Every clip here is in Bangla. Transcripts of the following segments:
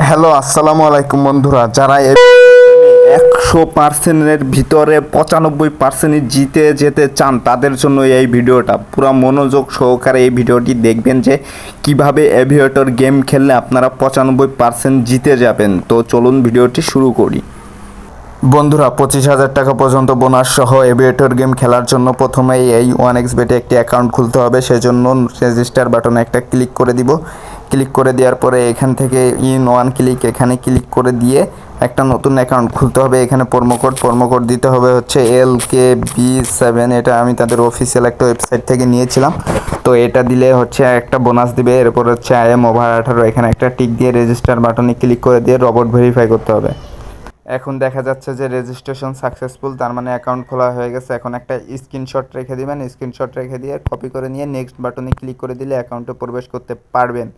হ্যালো, আসসালামু আলাইকুম বন্ধুরা। যারা একশো পার্সেন্টের ভিতরে পঁচানব্বই পার্সেন্ট জিতে যেতে চান, তাদের জন্য এই ভিডিওটা। পুরো মনোযোগ সহকারে এই ভিডিওটি দেখবেন যে কীভাবে এভিয়েটর গেম খেললে আপনারা পঁচানব্বই পার্সেন্ট জিতে যাবেন। তো চলুন ভিডিওটি শুরু করি। বন্ধুরা, পঁচিশ হাজার টাকা পর্যন্ত বোনাস সহ এভিয়েটর গেম খেলার জন্য প্রথমেই এই ওয়ান এক্স বেটে একটি অ্যাকাউন্ট খুলতে হবে। সেজন্য রেজিস্টার বাটনে একটা ক্লিক করে দিব। ক্লিক করে দেওয়ার পরে এখান থেকে ইন ওয়ান ক্লিক এখানে ক্লিক করে দিয়ে একটা নতুন অ্যাকাউন্ট খুলতে হবে। এখানে প্রোমোকোড প্রোমোকোড দিতে হবে হচ্ছে এল কে বি সেভেন। এটা আমি তাদের অফিসিয়াল একটা ওয়েবসাইট থেকে নিয়েছিলাম। তো এটা দিলে হচ্ছে একটা বোনাস দিবে। এরপর হচ্ছে আই এম ওভার আঠারো। এখানে একটা টিক দিয়ে রেজিস্টার বাটনে ক্লিক করে দিয়ে রবট ভেরিফাই করতে হবে। এখন দেখা যাচ্ছে যে রেজিস্ট্রেশন সাকসেসফুল তার মানে অ্যাকাউন্ট খোলা হয়ে গেছে। এখন একটা স্ক্রিনশট রেখে দিবেন। স্ক্রিনশট রেখে দিয়ে কপি করে নিয়ে নেক্সট বাটনে ক্লিক করে দিলে অ্যাকাউন্টে প্রবেশ করতে পারবেন।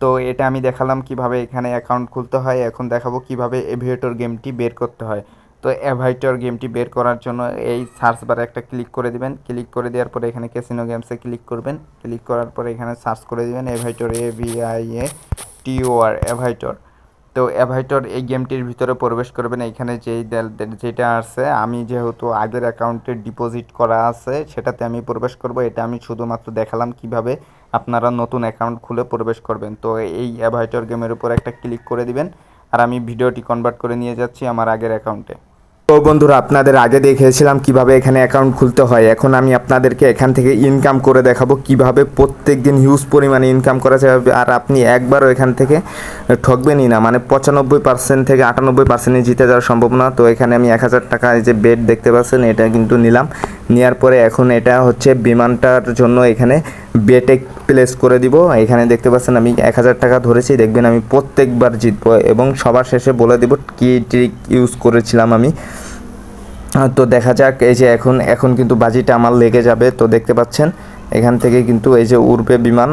তো এটা আমি দেখালাম কীভাবে এখানে অ্যাকাউন্ট খুলতে হয়, এখন দেখাবো কীভাবে এভিয়েটর গেমটি বের করতে হয়। তো এভাইটর গেমটি বের করার জন্য এই সার্চ বারে একটা ক্লিক করে দিবেন। ক্লিক করে দেওয়ার পরে এখানে ক্যাসিনো গেমসে ক্লিক করবেন। ক্লিক করার পরে এখানে সার্চ করে দিবেন Aviator A V I A T O R Aviator তো অ্যাভাইটর এই গেমটির ভিতরে প্রবেশ করবেন। এখানে যেই যেটা আছে, আমি যেহেতু আগের অ্যাকাউন্টে ডিপোজিট করা আছে, সেটাতে আমি প্রবেশ করব। এটা আমি শুধুমাত্র দেখালাম কীভাবে আপনারা নতুন অ্যাকাউন্ট খুলে প্রবেশ করবেন। তো এই অ্যাভাইটর গেমের উপর একটা ক্লিক করে দিবেন। আর আমি ভিডিওটি কনভার্ট করে নিয়ে যাচ্ছি আমার আগের অ্যাকাউন্টে তো বন্ধুরা, আপনাদের আগে দেখিয়েছিলাম কীভাবে এখানে অ্যাকাউন্ট খুলতে হয়। এখন আমি আপনাদেরকে এখান থেকে ইনকাম করে দেখাবো কীভাবে প্রত্যেক দিন হিউজ পরিমাণে ইনকাম করা যাবে আর আপনি একবারও এখান থেকে ঠকবেনই না। মানে পঁচানব্বই পার্সেন্ট থেকে আটানব্বই পার্সেন্টে জিতে যাওয়ার সম্ভাবনা। তো এখানে আমি এক হাজার টাকা যে বেড দেখতে পাচ্ছেন, এটা কিন্তু নিলাম। নেওয়ার পরে এখন এটা হচ্ছে বিমানটার জন্য এখানে বেটে প্লেস করে দিব। এখানে দেখতে পাচ্ছেন আমি এক হাজার টাকা ধরেছি। দেখবেন আমি প্রত্যেকবার জিতবো এবং সবার শেষে বলে দেব কী ট্রিক ইউজ করেছিলাম আমি। তো দেখা যাক, এই যে এখন এখন কিন্তু বাজিটা আমার লেগে যাবে। তো দেখতে পাচ্ছেন, এখান থেকে কিন্তু এই যে উড়বে বিমান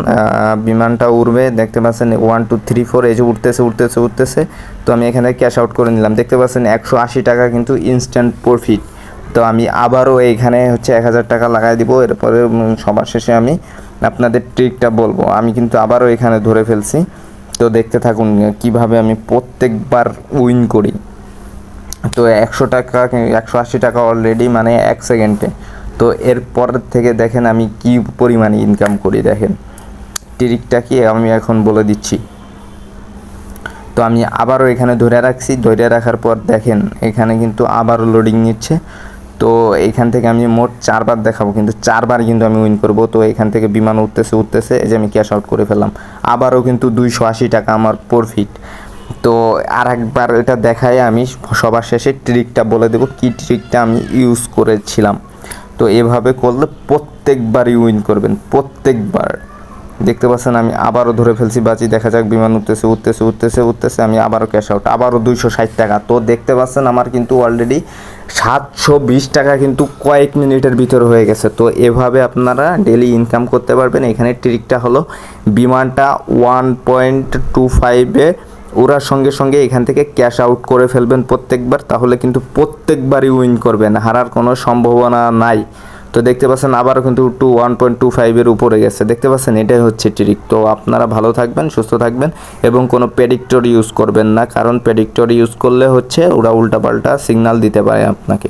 বিমানটা উড়বে। দেখতে পাচ্ছেন ওয়ান টু থ্রি ফোর এই যে উঠতেছে উঠতেছে উঠতেছে তো আমি এখানে ক্যাশ আউট করে নিলাম। দেখতে পাচ্ছেন, একশো আশি টাকা কিন্তু ইনস্ট্যান্ট প্রফিট তো আমি আবারও এইখানে হচ্ছে এক হাজার টাকা লাগাই দিব। এরপরে সবার শেষে আমি আপনাদের ট্রিকটা বলব। আমি কিন্তু আবারও এখানে ধরে ফেলছি। তো দেখতে থাকুন কীভাবে আমি প্রত্যেকবার উইন করি। তো একশো টাকা একশো আশি টাকা অলরেডি মানে এক সেকেন্ডে। তো এরপর থেকে দেখেন আমি কি পরিমাণে ইনকাম করি, দেখেন। ট্রিকটা কি, আমি এখন বলে দিচ্ছি। তো আমি আবারও এখানে ধরে রাখছি। ধরে রাখার পর দেখেন, এখানে কিন্তু আবারও লোডিং নিচ্ছে। তো এখান থেকে আমি মোট চারবার দেখাবো, কিন্তু চারবার কিন্তু আমি উইন করব। তো এখান থেকে বিমান উঠতেছে উঠতেছে, এই যে আমি ক্যাশ আউট করে ফেললাম। আবারও কিন্তু দুইশো আশি টাকা আমার প্রফিট তো আর একবার এটা দেখায় আমি, সবার শেষে ট্রিকটা বলে দেবো, কী ট্রিকটা আমি ইউজ করেছিলাম। তো এভাবে করলে প্রত্যেকবারই উইন করবেন, প্রত্যেকবার। দেখতে পাচ্ছেন আমি আবারও ধরে ফেলছি, বাজি, দেখা যাক বিমান উঠতেছে উঠতেছে উঠতেছে উঠতেছে, আমি আবারও ক্যাশ আউট আবারও দুইশো ষাট টাকা। তো দেখতে পাচ্ছেন আমার কিন্তু অলরেডি সাতশো বিশ টাকা কিন্তু কয়েক মিনিটের ভিতর হয়ে গেছে। তো এভাবে আপনারা ডেলি ইনকাম করতে পারবেন। এখানে ট্রিকটা হলো, বিমানটা ওয়ান পয়েন্ট টু ফাইভে ওরার সঙ্গে সঙ্গে এখান থেকে ক্যাশ আউট করে ফেলবেন প্রত্যেকবার। তাহলে কিন্তু প্রত্যেকবারই উইন করবেন। হারার কোনো সম্ভাবনা নাই। তো দেখতে পাচ্ছেন আবারও কিন্তু টু ওয়ান পয়েন্ট টু ফাইভের উপরে গেছে। দেখতে পাচ্ছেন? এটাই হচ্ছে ট্রিক তো আপনারা ভালো থাকবেন, সুস্থ থাকবেন এবং কোনো প্রেডিক্টর ইউজ করবেন না, কারণ প্রেডিক্টর ইউজ করলে হচ্ছে ওরা উল্টাপাল্টা সিগনাল দিতে পারে আপনাকে।